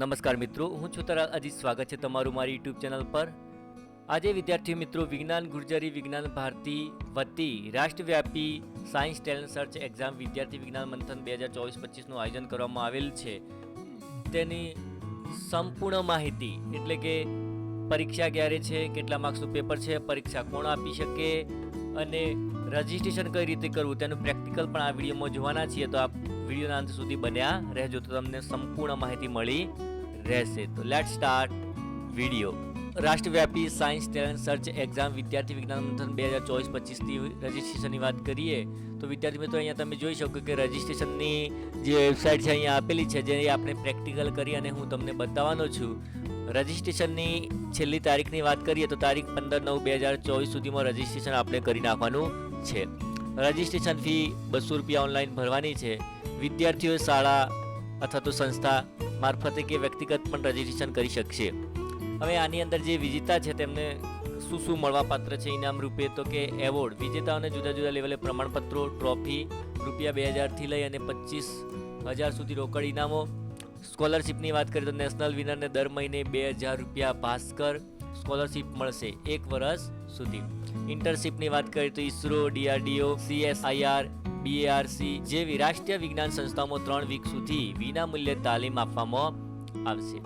નમસ્કાર મિત્રો, હું છું તરા અજીત. સ્વાગત છે તમારું મારી યુટ્યુબ ચેનલ પર. આજે વિદ્યાર્થી મિત્રો, વિજ્ઞાન, ગુર્જરી, વિજ્ઞાન ભારતી વતી રાષ્ટ્રવ્યાપી સાયન્સ ટેલેન્ટ સર્ચ એક્ઝામ વિદ્યાર્થી વિજ્ઞાન મંથન બે હજાર ચોવીસ પચીસનું આયોજન કરવામાં આવેલ છે. તેની સંપૂર્ણ માહિતી, એટલે કે પરીક્ષા ક્યારે છે, કેટલા માર્ક્સનું પેપર છે, પરીક્ષા કોણ આપી શકે, અને રજિસ્ટ્રેશન કઈ રીતે કરવું, તેનું પ્રેક્ટિકલ પણ આ વિડીયોમાં જોવાના છીએ. તો આપ વિડીયોના અંત સુધી બન્યા રહેજો તો તમને સંપૂર્ણ માહિતી મળી રહેશે. તો લેટ સ્ટાર્ટ વીડિયો રાષ્ટ્રવ્યાપી સાયન્સ ટેલેન્ટ સર્ચ એક્ઝામ વિદ્યાર્થી વિજ્ઞાન મંથન બે હજાર ચોવીસ પચીસથી રજિસ્ટ્રેશનની વાત કરીએ, તો વિદ્યાર્થી મિત્રો અહીંયા તમે જોઈ શકો કે રજિસ્ટ્રેશનની જે વેબસાઇટ છે અહીંયા આપેલી છે, જે આપણે પ્રેક્ટિકલ કરી અને હું તમને બતાવવાનો છું. રજિસ્ટ્રેશનની છેલ્લી તારીખની વાત કરીએ તો તારીખ પંદર નવ બે હજાર ચોવીસ સુધીમાં રજિસ્ટ્રેશન આપણે કરી નાખવાનું છે. રજિસ્ટ્રેશન ફી બસો રૂપિયા ઓનલાઈન ભરવાની છે. વિદ્યાર્થીઓ શાળા અથવા તો સંસ્થા મારફતે કે વ્યક્તિગત પણ રજિસ્ટ્રેશન કરી શકશે. હવે આની અંદર જે વિજેતા છે તેમને શું શું મળવાપાત્ર છે ઇનામ રૂપે તો કે એવોર્ડ. વિજેતાઓને જુદા જુદા લેવલે પ્રમાણપત્રો, ટ્રોફી, રૂપિયા બે હજારથી લઈ અને પચીસ હજાર સુધી રોકડ ઇનામો. સ્કોલરશિપની વાત કરીએ તો નેશનલ વિનરને દર મહિને બે હજાર રૂપિયા ભાસ્કર સ્કોલરશિપ મળશે એક વર્ષ સુધી. ઇન્ટર્નશીપની વાત કરીએ તો ઇસરો, ડીઆરડીઓ, સીએસઆઈઆર, બીએઆરસી જેવી રાષ્ટ્રીય વિજ્ઞાન સંસ્થાઓમાં ત્રણ વીક સુધી વિનામૂલ્યે તાલીમ આપવામાં આવશે.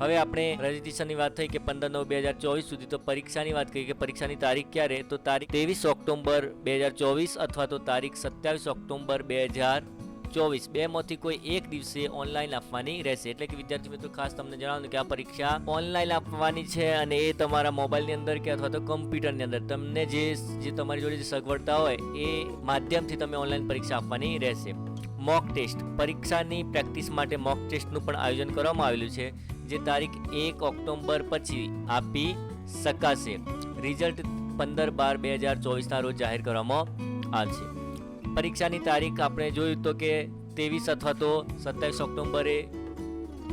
હવે આપણે રજિસ્ટ્રેશનની વાત થઈ કે પંદર નવ બે હજાર ચોવીસ સુધી તો પરીક્ષાની વાત કરીએ કે પરીક્ષાની તારીખ ક્યારે? તો તારીખ ત્રેવીસ ઓક્ટોબર બે હજાર ચોવીસ અથવા તો તારીખ સત્યાવીસ ઓક્ટોબર બે હજાર ચોવીસ. બેમાંથી કોઈ એક દિવસે ઓનલાઈન આપવાની રહેશે. એટલે કે વિદ્યાર્થી મિત્રો, ખાસ તમને જણાવું કે આ પરીક્ષા ઓનલાઈન આપવાની છે અને એ તમારા મોબાઈલની અંદર કે અથવા તો કોમ્પ્યુટરની અંદર. તમને જે જે તમારી જોડે જે સગવડતા હોય, એ માધ્યમથી તમે ઓનલાઈન પરીક્ષા આપવાની રહેશે. મોક ટેસ્ટ પરીક્ષાની પ્રેક્ટિસ માટે મોક ટેસ્ટનું પણ આયોજન કરવામાં આવેલું છે, જે તારીખ એક ઓક્ટોબર પછી આપી શકાશે. રિઝલ્ટ પંદર બાર બે હજાર ચોવીસના રોજ જાહેર કરવામાં આવશે. પરીક્ષાની તારીખ આપણે જોયું તો કે ત્રેવીસ અથવા તો સત્તાવીસ ઓક્ટોબરે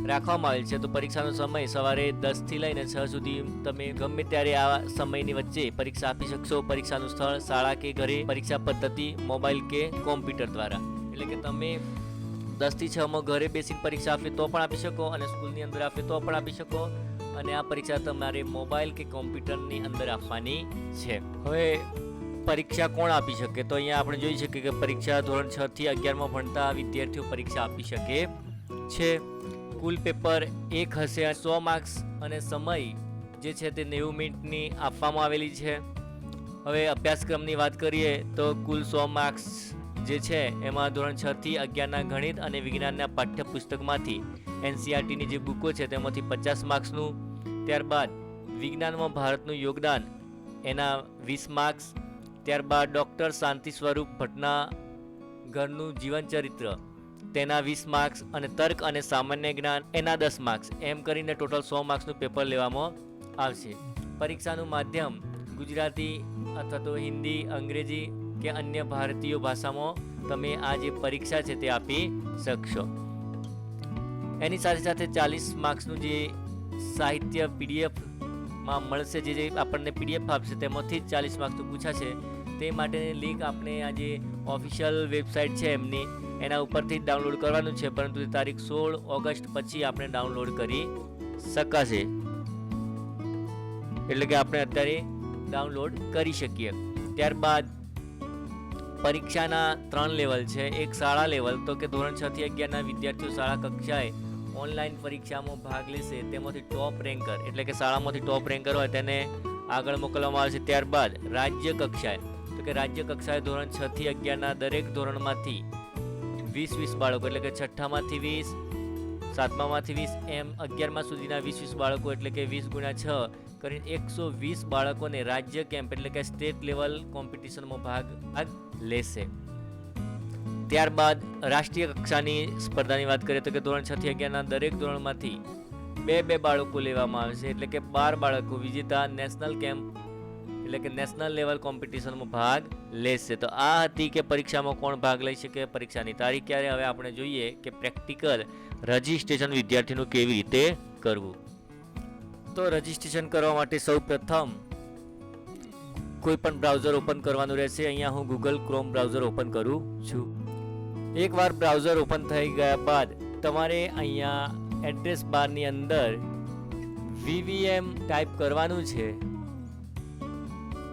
રાખવામાં આવેલ છે. તો પરીક્ષાનો સમય સવારે દસથી લઈને છ સુધી તમે ગમે ત્યારે આ સમયની વચ્ચે પરીક્ષા આપી શકશો. પરીક્ષાનું સ્થળ શાળા કે ઘરે, પરીક્ષા પદ્ધતિ, મોબાઈલ કે કોમ્પ્યુટર દ્વારા. એટલે કે તમે દસથી છમાં ઘરે બેસીને પરીક્ષા આપી તો પણ આપી શકો અને સ્કૂલની અંદર આપી તો પણ આપી શકો. અને આ પરીક્ષા તમારે મોબાઈલ કે કોમ્પ્યુટરની અંદર આપવાની છે. હવે પરીક્ષા કોણ આપી શકે? તો અહીંયા આપણે જોઈ શકીએ કે પરીક્ષા ધોરણ છ થી અગિયારમાં ભણતા વિદ્યાર્થીઓ પરીક્ષા આપી શકે છે. કુલ પેપર એક હશે સો માર્ક્સ અને સમય જે છે તે નેવું મિનિટની આપવામાં આવેલી છે. હવે અભ્યાસક્રમની વાત કરીએ તો કુલ સો માર્ક્સ જે છે એમાં ધોરણ છ થી અગિયારના ગણિત અને વિજ્ઞાનના પાઠ્યપુસ્તકમાંથી એનસીઆરટીની જે બુકો છે તેમાંથી પચાસ માર્ક્સનું. ત્યારબાદ વિજ્ઞાનમાં ભારતનું યોગદાન એના વીસ માર્ક્સ ત્યારબાદ ડૉક્ટર શાંતિ સ્વરૂપ ભટ્ટના ઘરનું જીવન ચરિત્ર તેના વીસ માર્ક્સ અને તર્ક અને સામાન્ય જ્ઞાન, એના દસ માર્ક્સ, એમ કરીને ટોટલ સો માર્ક્સનું પેપર લેવામાં આવશે. પરીક્ષાનું માધ્યમ ગુજરાતી અથવા તો હિન્દી, અંગ્રેજી કે અન્ય ભારતીય ભાષામાં તમે આ જે પરીક્ષા છે તે આપી શકશો. એની સાથે સાથે ચાલીસ માર્ક્સનું જે સાહિત્ય પીડીએફ માં મળશે જે જે આપણને પીડીએફ આપશે, તેમાંથી જ ચાલીસ માર્ક્સનું પૂછાશે. તે માટેની લિંક આપણે આ જે ઓફિશિયલ વેબસાઇટ છે એમની, એના ઉપરથી જ ડાઉનલોડ કરવાનું છે, પરંતુ તે તારીખ સોળ ઓગસ્ટ પછી આપણે ડાઉનલોડ કરી શકાશે. એટલે કે આપણે અત્યારે ડાઉનલોડ કરી શકીએ. ત્યારબાદ પરીક્ષાના ત્રણ લેવલ છે, એક શાળા લેવલ તો કે ધોરણ છ થી અગિયારના વિદ્યાર્થીઓ શાળા કક્ષાએ ઓનલાઈન પરીક્ષામાં ભાગ લેશે તેમાંથી ટોપ રેન્કર એટલે કે શાળામાંથી ટોપ રેન્કર હોય તેને આગળ મોકલવામાં આવે છે. ત્યારબાદ રાજ્ય કક્ષાએ, તો કે રાજ્ય કક્ષાએ ધોરણ છ થી અગિયારના દરેક ધોરણમાંથી વીસ વીસ બાળકો, એટલે કે છઠ્ઠામાંથી વીસ, સાતમામાંથી વીસ, એમ અગિયારમાં સુધીના વીસ વીસ બાળકો, એટલે કે વીસ ગુણ્યા છ કરીને એકસો વીસ બાળકોને રાજ્ય કેમ્પ એટલે કે સ્ટેટ લેવલ કોમ્પિટિશનમાં ભાગ લેશે. ત્યારબાદ રાષ્ટ્રીય કક્ષાની સ્પર્ધાની વાત કરીએ તો કે ધોરણ છથી અગિયારના દરેક ધોરણમાંથી બે બે બાળકો લેવામાં આવે છે. એટલે કે બાર બાળકો વિજેતા નેશનલ કેમ્પ, એટલે કે નેશનલ લેવલ કોમ્પિટિશનમાં ભાગ લેશે. તો આ હતી કે પરીક્ષામાં કોણ ભાગ લઈ શકે પરીક્ષાની તારીખ ક્યારે? હવે આપણે જોઈએ કે પ્રેક્ટિકલ રજિસ્ટ્રેશન વિદ્યાર્થીનું કેવી રીતે કરવું. તો રજિસ્ટ્રેશન કરવા માટે સૌ પ્રથમ કોઈ પણ બ્રાઉઝર ઓપન કરવાનું રહેશે. અહીંયા હું ગૂગલ ક્રોમ બ્રાઉઝર ઓપન કરું છું. એકવાર બ્રાઉઝર ઓપન થઈ ગયા બાદ તમારે અહીંયા એડ્રેસ બારની અંદર વીવીએમ ટાઈપ કરવાનું છે.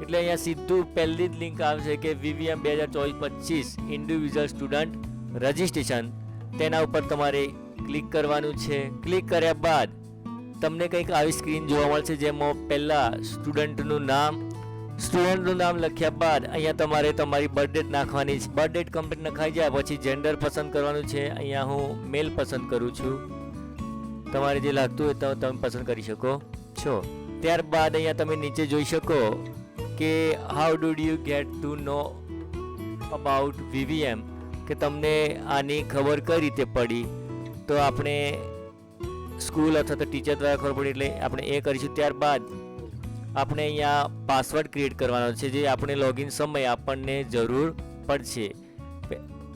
એટલે અહીંયા સીધું પહેલી જ લિંક આવશે કે વીવીએમ બે હજાર ચોવીસ પચીસ ઇન્ડિવિજ્યુઅલ સ્ટુડન્ટ રજિસ્ટ્રેશન તેના ઉપર તમારે ક્લિક કરવાનું છે. ક્લિક કર્યા બાદ તમને કંઈક આવી સ્ક્રીન જોવા મળશે જેમાં પહેલાં સ્ટુડન્ટનું નામ સ્ટુડન્ટનું નામ લખ્યા બાદ અહીંયા તમારે તમારી બર્થ ડેટ નાખવાની છે. બર્થ ડેટ કમ્પ્લીટ નખાઈ જાય, પછી જેન્ડર પસંદ કરવાનું છે. અહીંયા હું મેલ પસંદ કરું છું. તમારે જે લાગતું હોય તો તમે પસંદ કરી શકો. છો. ત્યારબાદ અહીંયા તમે નીચે જોઈ શકો કે how do you get to know about VVM કે તમને આની ખબર કઈ રીતે પડી? તો આપણે સ્કૂલ અથવા તો ટીચર દ્વારા ખબર પડી એટલે આપણે એ કરીશું. ત્યારબાદ આપણે અહીંયા પાસવર્ડ ક્રિએટ કરવાનો છે, જે આપણે લોગિન સમયે આપણને જરૂર પડશે.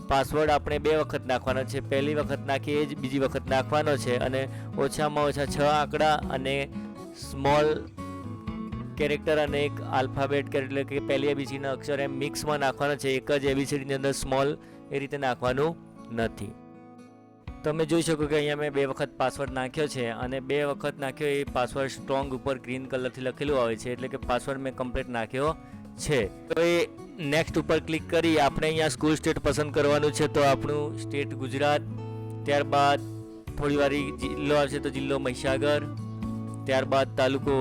પાસવર્ડ આપણે બે વખત નાખવાનો છે. પહેલી વખત નાખીએ જ બીજી વખત નાખવાનો છે અને ઓછામાં ઓછા છ આંકડા અને સ્મોલ કેરેક્ટર અને એક આલ્ફાબેટ એટલે કે પહેલી એબીસીના અક્ષર એમ મિક્સમાં નાખવાનો છે. એક જ એબીસીડીની અંદર સ્મોલ એ રીતે નાખવાનું નથી. તમે જોઈ શકો કે અહીંયા મેં બે વખત પાસવર્ડ નાખ્યો છે અને બે વખત નાખ્યો એ પાસવર્ડ સ્ટ્રોંગ ઉપર ગ્રીન કલરથી લખેલું આવે છે એટલે કે પાસવર્ડ મેં કમ્પ્લીટ નાખ્યો છે. તો એ નેક્સ્ટ ઉપર ક્લિક કરી આપણે અહીંયા સ્કૂલ સ્ટેટ પસંદ કરવાનું છે તો આપણું સ્ટેટ ગુજરાત, ત્યારબાદ થોડી વાર જિલ્લો આવશે તો જિલ્લો મહીસાગર, ત્યારબાદ તાલુકો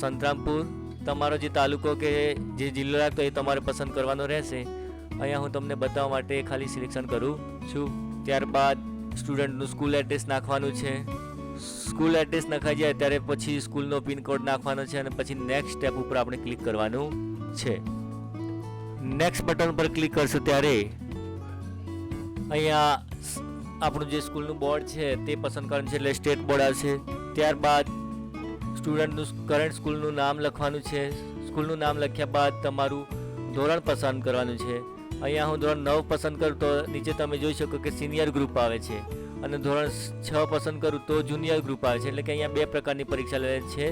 સંતરામપુર. તમારો જે તાલુકો કે જે જિલ્લો લાગતો એ તમારે પસંદ કરવાનો રહેશે. અહીંયા હું તમને બતાવવા માટે ખાલી સિલેક્શન કરું છું. ત્યારબાદ સ્ટુડન્ટનું સ્કૂલ એડ્રેસ નાખવાનું છે. સ્કૂલ એડ્રેસ નખાઈ જાય ત્યારે પછી સ્કૂલનો પિનકોડ નાખવાનો છે અને પછી નેક્સ્ટ સ્ટેપ ઉપર આપણે ક્લિક કરવાનું છે. નેક્સ્ટ બટન પર ક્લિક કરશું ત્યારે અહીંયા આપણું જે સ્કૂલનું બોર્ડ છે તે પસંદ કરવાનું છે એટલે સ્ટેટ બોર્ડ આવશે. ત્યારબાદ સ્ટુડન્ટનું કરંટ સ્કૂલનું નામ લખવાનું છે. સ્કૂલનું નામ લખ્યા બાદ તમારું ધોરણ પસંદ કરવાનું છે. અહીંયા હું ધોરણ નવ પસંદ કરું તો નીચે તમે જોઈ શકો કે સિનિયર ગ્રુપ આવે છે. અને ધોરણ છ પસંદ કરું તો જુનિયર ગ્રુપ આવે છે. એટલે કે અહીંયા બે પ્રકારની પરીક્ષા લે છે.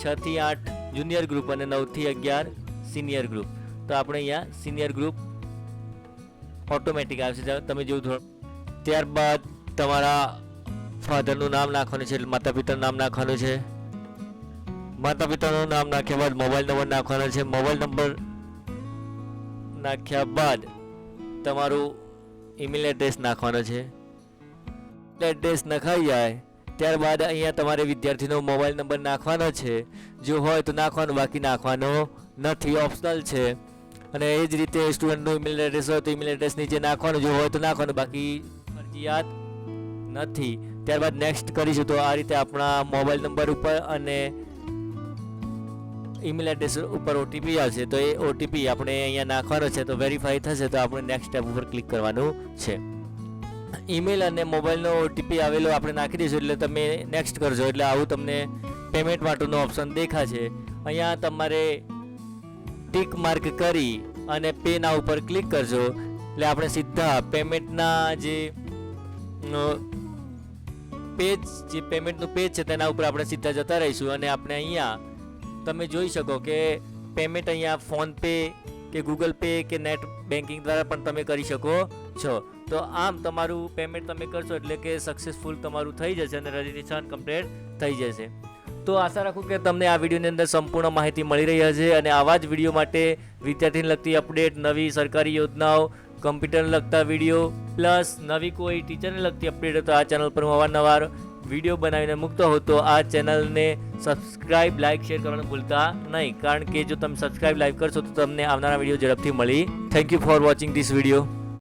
છ થી આઠ જુનિયર ગ્રુપ અને નવથી અગિયાર સિનિયર ગ્રુપ. તો આપણે અહીંયા સિનિયર ગ્રુપ ઓટોમેટિક આવશે તમે જેવું ધોરણ ત્યારબાદ તમારા ફાધરનું નામ નાખવાનું છે. માતા પિતાનું નામ નાખવાનું છે. માતા પિતાનું નામ નાખ્યા બાદ મોબાઈલ નંબર નાખવાનો છે. મોબાઈલ નંબર નાખ્યા બાદ તમારું ઈમેલ એડ્રેસ નાખવાનો છે. એડ્રેસ નખાઈ જાય, ત્યારબાદ અહીંયા તમારે વિદ્યાર્થીનો મોબાઈલ નંબર નાખવાનો છે. જો હોય તો નાખવાનો, બાકી નાખવાનો નથી ઓપ્શનલ છે. અને એ જ રીતે સ્ટુડન્ટનું ઈમેલ એડ્રેસ હોય તો ઈમેલ એડ્રેસ નીચે નાખવાનું, જો હોય તો નાખવાનું, બાકી ફરજિયાત નથી. ત્યારબાદ નેક્સ્ટ કરીશું તો આ રીતે આપણા મોબાઈલ નંબર ઉપર અને ઈમેલ એડ્રેસ ઉપર ઓટીપી આવશે, તો એ ઓટીપી આપણે અહીંયા નાખવાનો છે, તો વેરીફાઈ થશે, તો આપણે નેક્સ્ટ સ્ટેપ ઉપર ક્લિક કરવાનું છે. ઈમેલ અને મોબાઈલનો ઓટીપી આવેલો આપણે નાખી દઈશું, એટલે તમે નેક્સ્ટ કરજો, એટલે આવું તમને પેમેન્ટ માટેનો ઓપ્શન દેખાશે. અહીંયા તમારે ટીક માર્ક કરી અને પેના ઉપર ક્લિક કરજો, એટલે આપણે સીધા પેમેન્ટના જે પેજ જે પેમેન્ટનું પેજ છે, તેના ઉપર આપણે સીધા જતા રહીશું અને આપણે અહીંયા તમે જોઈ શકો કે પેમેન્ટ અહીંયા ફોનપે કે ગૂગલ પે કે નેટ બેન્કિંગ દ્વારા પણ તમે કરી શકો છો. તો આમ તમારું પેમેન્ટ તમે કરશો એટલે કે સક્સેસફુલ તમારું થઈ જશે અને રજીસ્ટ્રેશન કમ્પ્લીટ થઈ જશે. તો આશા રાખું કે તમને આ વિડીયોની અંદર સંપૂર્ણ માહિતી મળી રહી હશે અને આવા જ વીડિયો માટે વિદ્યાર્થીને લગતી અપડેટ નવી સરકારી યોજનાઓ કમ્પ્યુટરને લગતા વીડિયો પ્લસ નવી કોઈ ટીચરને લગતી અપડેટ તો આ ચેનલ પર હું અવારનવાર વીડિયો બનાવીને મૂકતો હોઉં તો આ ચેનલને સબસ્ક્રાઇબ, લાઇક, શેર કરવાનું ભૂલતા નહીં. કારણ કે જો તમે સબસ્ક્રાઇબ, લાઇક કરશો તો તમને આવનારા વીડિયો ઝડપથી મળી. Thank you for watching this video